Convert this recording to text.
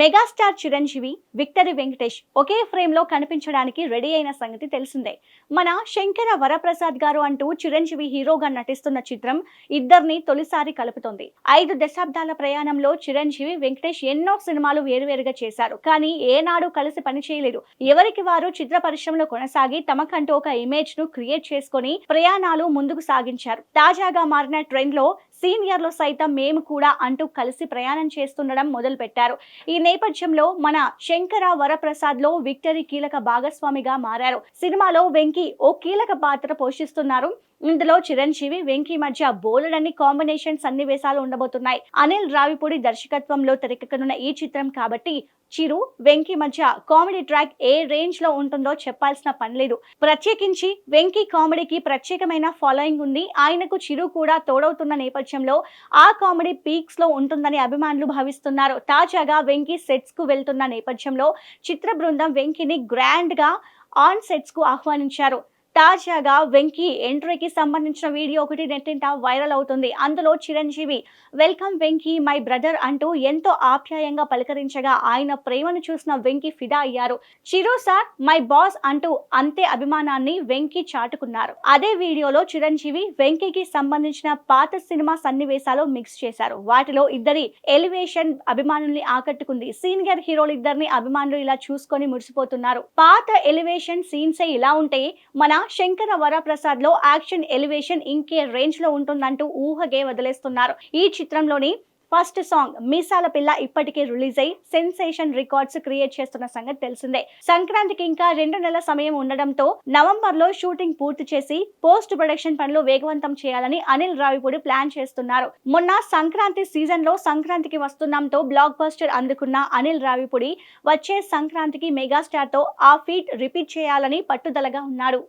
Megastar Chiranjeevi victory Venkatesh ఒకే ఫ్రేమ్లో కనిపించడానికి రెడీ అయిన సంగతి తెలిసిందే. మన శంకర వరప్రసాద్ గారు అంటూ చిరంజీవి హీరోగా నటిస్తున్న చిత్రం ఇద్దరిని తొలిసారి కలుపుతోంది. ఐదు దశాబ్దాల ప్రయాణంలో చిరంజీవి వెంకటేష్ ఎన్నో సినిమాలు వేరువేరుగా చేశారు. కానీ ఏనాడు కలిసి పనిచేయలేదు ఎవరికి వారు చిత్ర పరిశ్రమలో కొనసాగి తమకంటూ ఒక ఇమేజ్ను క్రియేట్ చేసుకొని ప్రయాణాలు ముందుకు సాగించారు. తాజాగా మారిన ట్రెండ్లో సీనియర్లు సైతం మేము కూడా అంటూ కలిసి ప్రయాణం చేస్తుండడం మొదలు పెట్టారు ఈ నేపథ్యంలో మన శంకర వరప్రసాద్లో విక్టరీ కీలక భాగస్వామిగా మారారు. సినిమాలో వెంకీ ఓ కీలక పాత్ర పోషిస్తున్నారు. ఇందులో చిరంజీవి వెంకీ మధ్య బోలెడన్ని కాంబినేషన్ సన్నివేశాలు ఉండబోతున్నాయి. అనిల్ రావిపూడి దర్శకత్వంలో తెరకెక్కనున్న ఈ చిత్రం కాబట్టి చిరు వెంకీ మధ్య కామెడీ ట్రాక్ ఏ రేంజ్లో ఉంటుందో చెప్పాల్సిన పని లేదు. ప్రత్యేకించి వెంకీ కామెడీకి ప్రత్యేకమైన ఫాలోయింగ్ ఉంది. ఆయనకు చిరు కూడా తోడవుతున్న నేపథ్యం నేపథ్యంలో ఆ కామెడీ పీక్స్లో ఉంటుందని అభిమానులు భావిస్తున్నారు. తాజాగా వెంకీ సెట్స్కు వెళ్తున్న నేపథ్యంలో చిత్ర బృందం వెంకీని గ్రాండ్గా ఆన్ సెట్స్కు ఆహ్వానించారు. తాజాగా వెంకీ ఎంట్రీకి సంబంధించిన వీడియో ఒకటి నెట్టింట వైరల్ అవుతుంది. అందులో Chiranjeevi welcome Venky my brother అంటూ ఎంతో ఆప్యాయంగా పలకరించగా ఆయన ప్రేమను చూసిన వెంకీ ఫిదా అయ్యారు. చిరు సార్ మై బాస్ అంటూ అంతే అభిమానాన్ని వెంకీ చాటుకున్నారు. అదే వీడియోలో చిరంజీవి వెంకీకి సంబంధించిన పాత సినిమా సన్నివేశాలు మిక్స్ చేశారు. వాటిలో ఇద్దరి ఎలివేషన్ అభిమానుల్ని ఆకట్టుకుంది. సీనియర్ హీరోలు ఇద్దరిని అభిమానులు ఇలా చూసుకొని మురిసిపోతున్నారు. పాత ఎలివేషన్ సీన్స్ ఇలా ఉంటే మన శంకర వరప్రసాద్లో యాక్షన్ ఎలివేషన్ ఇంకే రేంజ్లో ఉంటుందంటూ ఊహగే వదిలేస్తున్నారు. ఈ చిత్రంలోని ఫస్ట్ సాంగ్ మీసాల పిల్ల ఇప్పటికే రిలీజ్ అయి సెన్సేషన్ రికార్డ్స్ క్రియేట్ చేస్తున్న సంగతి తెలిసిందే. సంక్రాంతికి ఇంకా రెండు నెలల సమయం ఉండడంతో నవంబర్లో షూటింగ్ పూర్తి చేసి పోస్ట్ ప్రొడక్షన్ పనులు వేగవంతం చేయాలని అనిల్ రావిపూడి ప్లాన్ చేస్తున్నారు. మొన్న సంక్రాంతి సీజన్లో సంక్రాంతికి వస్తున్నాంతో బ్లాక్ బస్టర్ అందుకున్న అనిల్ రావిపూడి వచ్చే సంక్రాంతికి మెగాస్టార్తో ఆ ఫీట్ రిపీట్ చేయాలని పట్టుదలగా ఉన్నాడు